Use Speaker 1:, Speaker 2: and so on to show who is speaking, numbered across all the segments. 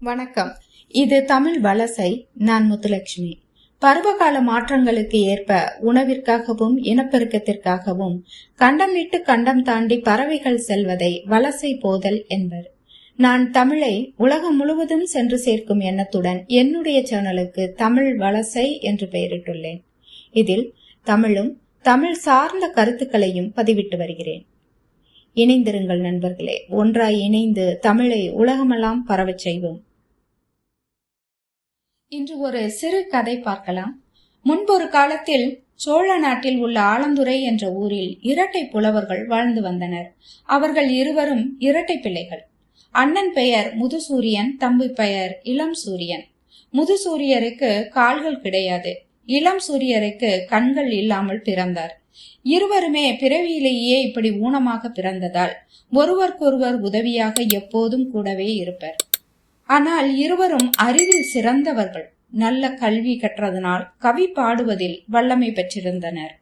Speaker 1: வணக்கம். இது தமிழ் வலசை நான் முத்துலட்சுமி. பருவகால மாற்றங்களுக்கு ஏற்ப உணவிற்காகவும் இனப்பெருக்கத்திற்காகவும் கண்டம் விட்டு கண்டம் தாண்டி பறவைகள் செல்வதை வலசை போதல் என்பர். நான் தமிழை உலகம் முழுவதும் சென்று சேர்க்கும் எண்ணத்துடன் என்னுடைய சேனலுக்கு தமிழ் வலசை என்று பெயரிட்டுள்ளேன். இதில் தமிழும் தமிழ் சார்ந்த கருத்துக்களையும் பதிவிட்டு வருகிறேன். இணைந்திருங்கள் நண்பர்களே ஒன்றாய் இணைந்து தமிழை உலகமெல்லாம் பரவச் செய்வோம். இன்று ஒரு சிறு கதை பார்க்கலாம். முன்பொரு காலத்தில் சோழ நாட்டில் உள்ள ஆலந்துறை என்ற ஊரில் இரட்டை புலவர்கள் வாழ்ந்து வந்தனர். அவர்கள் இருவரும் இரட்டை பிள்ளைகள். அண்ணன் பெயர் முதுசூரியன் தம்பி பெயர் இளம் சூரியன். முதுசூரியருக்கு கால்கள் கிடையாது. இளம் சூரியருக்கு கண்கள் இல்லாமல் பிறந்தார். இருவருமே பிறவியிலேயே இப்படி ஊனமாக பிறந்ததால் ஒருவருக்கொருவர் உதவியாக எப்போதும் கூடவே இருப்பர். ஆனால் இருவரும் அறிவில் சிறந்தவர்கள். நல்ல கல்வி கற்றதனால் கவி பாடுவதில் வல்லமை பெற்றிருந்தனர்.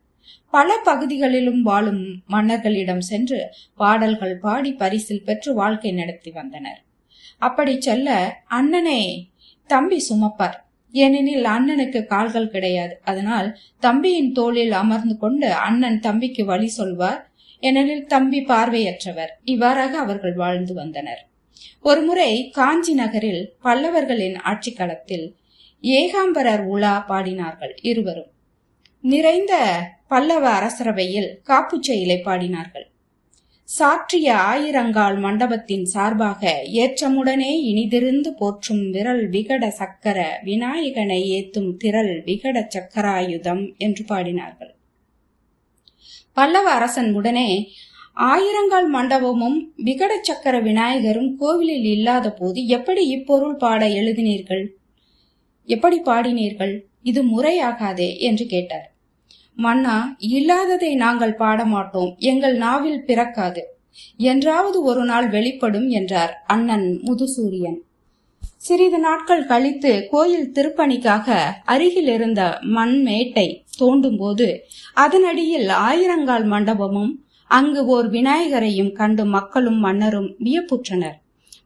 Speaker 1: பல பகுதிகளிலும் வாழும் மன்னர்களிடம் சென்று பாடல்கள் பாடி பரிசில் பெற்று வாழ்க்கை நடத்தி வந்தனர். அப்படி செல்ல அண்ணனே தம்பி சுமப்பார். ஏனெனில் அண்ணனுக்கு கால்கள் கிடையாது. அதனால் தம்பியின் தோளில் அமர்ந்து கொண்டு அண்ணன் தம்பிக்கு வழி சொல்வார். ஏனெனில் தம்பி பார்வையற்றவர். இவ்வாறாக அவர்கள் வாழ்ந்து வந்தனர். ஒருமுறை காஞ்சி நகரில் பல்லவர்களின் ஆட்சி காலத்தில் ஏகாம்பரர் உலா பாடினார்கள் இருவரும். நிறைந்த பல்லவ அரசரவையில் காப்புச்செயலை பாடினார்கள் சாற்றிய ஆயிரங்கால் மண்டபத்தின் சார்பாக ஏற்றமுடனே இனிதிருந்து போற்றும் விரல் விகட சக்கர விநாயகனை ஏத்தும் திரள் விகட சக்கராயுதம் என்று பாடினார்கள். பல்லவ அரசன் உடனே ஆயிரங்கால் மண்டபமும் விகட சக்கர விநாயகரும் கோவிலில் இல்லாத போது எப்படி இப்பொருள் பாட எழுதினீர்கள்? எப்படி பாடினீர்கள்? இது முறையாகாதே என்று கேட்டார். மன்னா இல்லாததை நாங்கள் பாட மாட்டோம். எங்கள் நாவில் பிறக்காது. என்றாவது ஒரு நாள் வெளிப்படும் என்றார் அண்ணன் முதுசூரியன். சிறிது நாட்கள் கழித்து கோயில் திருப்பணிக்காக அருகில் இருந்த மண்மேட்டை தோண்டும் போது அதனடியில் ஆயிரங்கால் மண்டபமும் அங்கு ஓர் விநாயகரையும் கண்டு மக்களும் மன்னரும் வியப்புற்றனர்.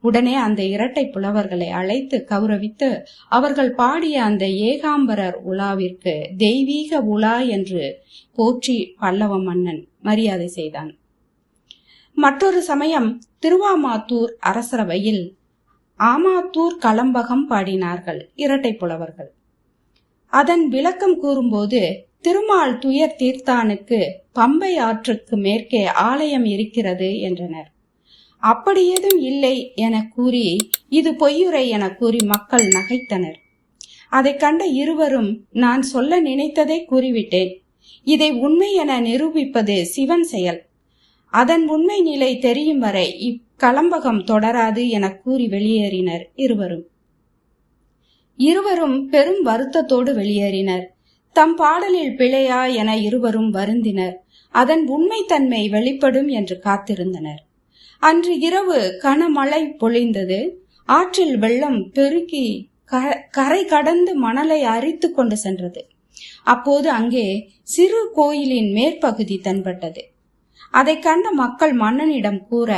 Speaker 1: உடனே அந்த இரட்டை புலவர்களை அழைத்து கௌரவித்து அவர்கள் பாடிய அந்த ஏகாம்பரர் உலாவிற்கு தெய்வீக உலா என்று போற்றி பல்லவ மன்னன் மரியாதை செய்தான். மற்றொரு சமயம் திருவாமாத்தூர் அரசரவையில் ஆமாத்தூர் கலம்பகம் பாடினார்கள் இரட்டை புலவர்கள். அதன் விளக்கம் கூறும்போது திருமால் துயர் தீர்த்தானுக்கு பம்பை ஆற்றுக்கு மேற்கே ஆலயம் இருக்கிறது என்றனர். அப்படி ஏதும் இல்லை என கூறி இது பொய்யுரை என கூறி மக்கள் நகைத்தனர். அதை கண்ட இருவரும் நான் சொல்ல நினைத்ததை கூறிவிட்டேன். இதை உண்மை என நிரூபிப்பது சிவன் செயல். அதன் உண்மை நிலை தெரியும் வரை இக்கலம்பகம் தொடராது என கூறி வெளியேறினர் இருவரும். இருவரும் பெரும் வருத்தத்தோடு வெளியேறினர். தம் பாடலில் பிழையா என இருவரும் வருந்தினர். அதன் உண்மைத்தன்மை வெளிப்படும் என்று காத்திருந்தனர். அன்று இரவு கனமழை பொழிந்தது. ஆற்றில் வெள்ளம் பெருக்கி கரை கடந்து மணலை அரித்து கொண்டு சென்றது. அப்போது அங்கே சிறு கோயிலின் மேற்பகுதி தென்பட்டது. அதை கண்ட மக்கள் மன்னனிடம் கூற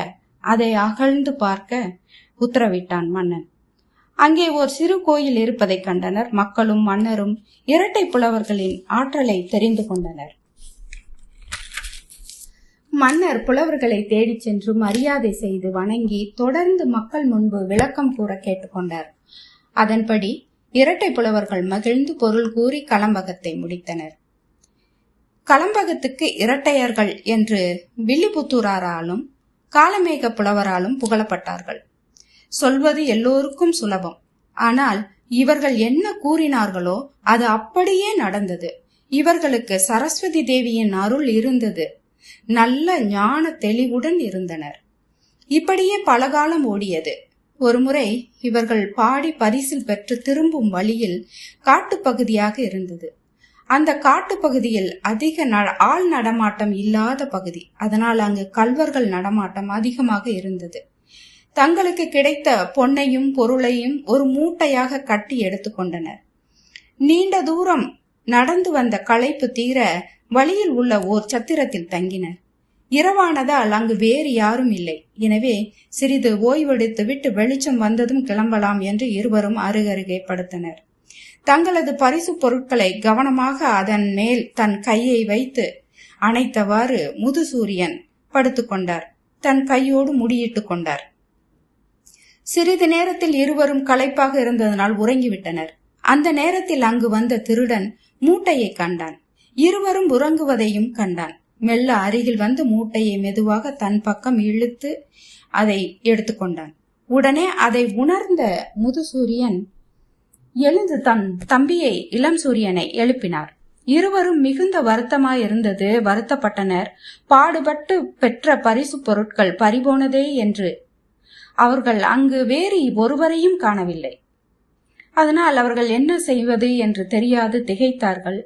Speaker 1: அதை அகழ்ந்து பார்க்க உத்தரவிட்டான் மன்னன். அங்கே ஒரு சிறு கோயில் இருப்பதை கண்டனர். மக்களும் மன்னரும் இரட்டை புலவர்களின் ஆற்றலை தெரிந்து கொண்டனர். மன்னர் புலவர்களை தேடிச் சென்று மரியாதை செய்து வணங்கி தொடர்ந்து மக்கள் முன்பு விளக்கம் கூற கேட்டுக்கொண்டார் அதன்படி இரட்டை புலவர்கள் மகிழ்ந்து பொருள் கூறி களம்பகத்தை முடித்தனர். களம்பகத்துக்கு இரட்டையர்கள் என்று வில்லிபுத்தூராராலும் காலமேக புலவராலும் புகழப்பட்டார்கள். சொல்வது எல்லோருக்கும் சுலபம். ஆனால் இவர்கள் என்ன கூறினார்களோ அது அப்படியே நடந்தது. இவர்களுக்கு சரஸ்வதி தேவியின் அருள் இருந்தது. நல்ல ஞான தெளிவுடன் இருந்தனர். இப்படியே பலகாலம் ஓடியது. ஒருமுறை இவர்கள் பாடி பரிசில் பெற்று திரும்பும் வழியில் காட்டுப்பகுதியாக இருந்தது. அந்த காட்டுப்பகுதியில் அதிக ஆள் நடமாட்டம் இல்லாத பகுதி. அதனால் அங்கு கல்வர்கள் நடமாட்டம் அதிகமாக இருந்தது. தங்களுக்கு கிடைத்த பொன்னையும் பொருளையும் ஒரு மூட்டையாக கட்டி எடுத்துக்கொண்டனர் நீண்ட தூரம் நடந்து வந்த களைப்பு தீர வழியில் உள்ள ஓர் சத்திரத்தில் தங்கினர். இரவானதால் அங்கு வேறு யாரும் இல்லை. எனவே சிறிது ஓய்வெடுத்து விட்டு வெளிச்சம் வந்ததும் கிளம்பலாம் என்று இருவரும் அருகருகே படுத்தனர் தங்களது பரிசு பொருட்களை கவனமாக அதன் மேல் தன் கையை வைத்து அணைத்தவாறு முதுசூரியன் படுத்துக்கொண்டார் தன் கையோடு முடியிட்டுக் கொண்டார். சிறிது நேரத்தில் இருவரும் களைப்பாக இருந்ததனால் உறங்கிவிட்டனர். அந்த நேரத்தில் அங்கு வந்த திருடன் மூட்டையை கண்டான். இருவரும் உறங்குவதையும் கண்டான். மெல்ல அருகில் வந்து மூட்டையை மெதுவாக தன் பக்கம் இழுத்து அதை எடுத்துக்கொண்டான் உடனே அதை உணர்ந்த முதுசூரியன் எழுந்து தன் தம்பியை இளம் சூரியனை எழுப்பினார். இருவரும் மிகுந்த வருத்தமாயிருந்தது. வருத்தப்பட்டனர். பாடுபட்டு பெற்ற பரிசு பொருட்கள் பறிபோனதே என்று அவர்கள் அங்கு வேறு ஒருவரையும் காணவில்லை. அதனால் அவர்கள் என்ன செய்வது என்று தெரியாது திகைத்தார்கள்.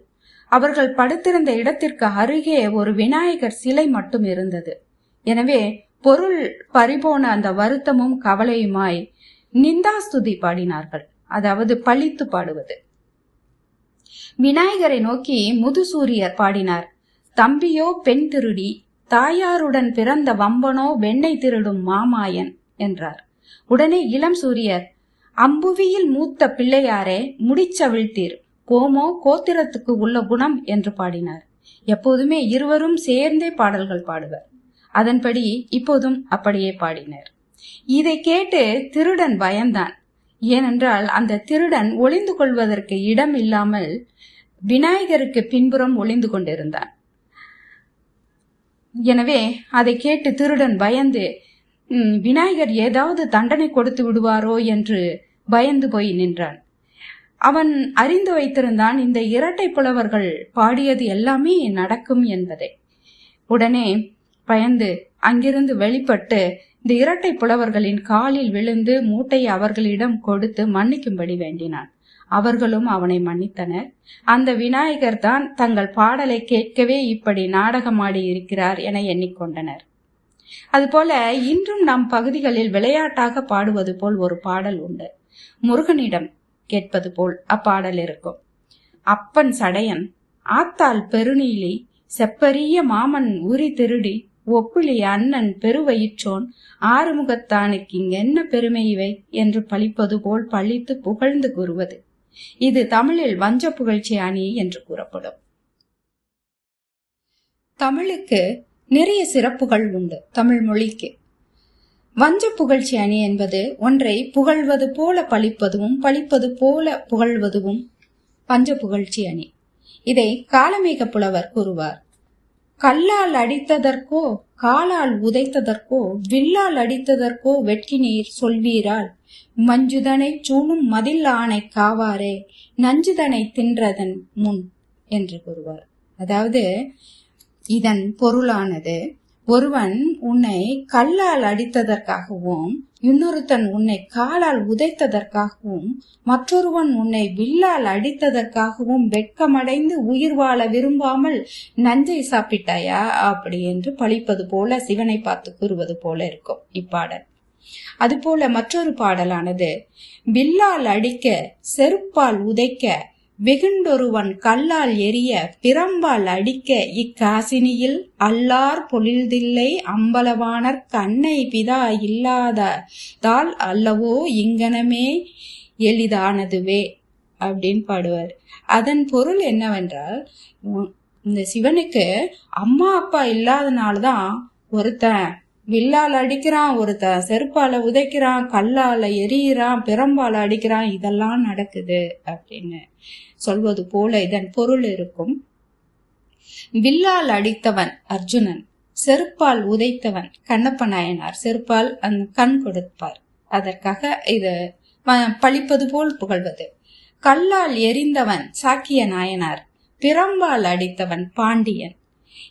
Speaker 1: அவர்கள் படுத்திருந்த இடத்திற்கு அருகே ஒரு விநாயகர் சிலை மட்டும் இருந்தது. எனவே பொருள் பறிபோன அந்த வருத்தமும் கவலையுமாய் நிந்தாஸ்துதி பாடினார்கள். அதாவது பழித்து பாடுவது. விநாயகரை நோக்கி முதுசூரியர் பாடினார். தம்பியோ பெண் திருடி தாயாருடன் பிறந்த வம்பனோ வெண்ணெய் திருடும் மாமாயன். என்றார். உடனே இளம் சூரியர் அம்புவியில் மூத்த பிள்ளையாரே முடிச்சவிழ்த்தீர். கோமோ கோத்திரத்துக்கு உள்ள குணம் என்று பாடினார். எப்போதுமே இருவரும் சேர்ந்தே பாடல்கள் பாடுவர். அதன்படி இப்போதும் அப்படியே பாடினர். இதை கேட்டு திருடன் பயந்தான். ஏனென்றால் அந்த திருடன் ஒளிந்து கொள்வதற்கு இடம் இல்லாமல் விநாயகருக்கு பின்புறம் ஒளிந்து கொண்டிருந்தான். எனவே அதை கேட்டு திருடன் பயந்து விநாயகர் ஏதாவது தண்டனை கொடுத்து விடுவாரோ என்று பயந்து போய் நின்றான். அவன் அறிந்து வைத்திருந்தான் இந்த இரட்டை புலவர்கள் பாடியது எல்லாமே நடக்கும் என்பதை. உடனே பயந்து அங்கிருந்து வெளிப்பட்டு இந்த இரட்டை புலவர்களின் காலில் விழுந்து மூட்டையை அவர்களிடம் கொடுத்து மன்னிக்கும்படி வேண்டினான். அவர்களும் அவனை மன்னித்தனர். அந்த விநாயகர் தான் தங்கள் பாடலை கேட்கவே இப்படி நாடகமாடி இருக்கிறார் என எண்ணிக்கொண்டனர். அதுபோல இன்றும் நம் பகுதிகளில் விளையாட்டாக பாடுவது போல் ஒரு பாடல் உண்டு. முருகனிடம் கேட்பது போல் அப்பாடல் இருக்கும். அப்பன் சடையன் ஆத்தாள் பெருநீலி செப்பரிய மாமன் உரி திருடி ஒப்புளி அண்ணன் பெருவயிற்றோன் ஆறுமுகத்தானுக்கு இங்கென்ன பெருமை இவை? என்று பழிப்பது போல் பழித்து புகழ்ந்து கூறுவது. இது தமிழில் வஞ்ச புகழ்ச்சி அணி என்று கூறப்படும். தமிழுக்கு நிறைய சிறப்புகள் உண்டு தமிழ் மொழிக்கு. வஞ்ச புகழ்ச்சி அணி என்பது ஒன்றை புகழ்வது போல பழிப்பதும் பழிப்பது போல புகழ்வதும் பஞ்ச புகழ்ச்சி அணி. இதை காலமேக புலவர் கூறுவார். கல்லால் அடித்ததற்கோ காலால் உதைத்ததற்கோ வில்லால் அடித்ததற்கோ வெட்கினீர் சொல்வீரால் மஞ்சுதனை சூணும் மதில் ஆணை காவாரே நஞ்சுதனை தின்றதன் முன் என்று கூறுவார். அதாவது இதன் பொருளானது ஒருவன் உன்னை கல்லால் அடித்ததற்காகவும் இன்னொருத்தன் உன்னை காலால் உதைத்ததற்காகவும் மற்றொருவன் உன்னை வில்லால் அடித்ததற்காகவும் வெட்கமடைந்து உயிர் வாழ விரும்பாமல் நஞ்சை சாப்பிட்டாயா? அப்படி என்று பழிப்பது போல சிவனை பார்த்து கூறுவது போல இருக்கும் இப்பாடல். அதுபோல மற்றொரு பாடலானது வில்லால் அடிக்க செருப்பால் உதைக்க வெகுண்டொருவன் கல்லால் எரிய பிறம்பால் அடிக்க இக்காசினியில் அல்லார் பொழில்தில்லை அம்பலவானர் கண்ணை பிதா இல்லாததால் அல்லவோ இங்கனமே எளிதானதுவே அப்படின்னு பாடுவார். அதன் பொருள் என்னவென்றால் இந்த சிவனுக்கு அம்மா அப்பா இல்லாதனால்தான் ஒருத்தன் வில்லால் அடிக்கிறான் ஒருத்தன் செருப்பால உதைக்கிறான் கல்லால எரியிறான் பிரம்பால அடிக்கிறான் இதெல்லாம் நடக்குது அப்படின்னு சொல்வது போல இதன் பொருள் இருக்கும். வில்லால் அடித்தவன் அர்ஜுனன் செருப்பால் உதைத்தவன் கண்ணப்ப நாயனார் செருப்பால் அந்த கண் கொடுப்பார். அதற்காக இது பழிப்பது போல் புகழ்வது. கல்லால் எரிந்தவன் சாக்கிய நாயனார் பிறம்பால் அடித்தவன் பாண்டியன்.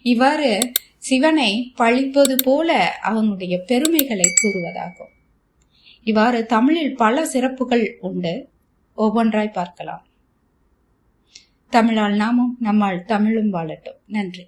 Speaker 1: இவ்வாறு சிவனை பழிப்பது போல அவனுடைய பெருமைகளை கூறுவதாகும். இவ்வாறு தமிழில் பல சிறப்புகள் உண்டு. ஒவ்வொன்றாய் பார்க்கலாம். தமிழால் நாமும் நம்மால் தமிழும் வாழட்டும். நன்றி.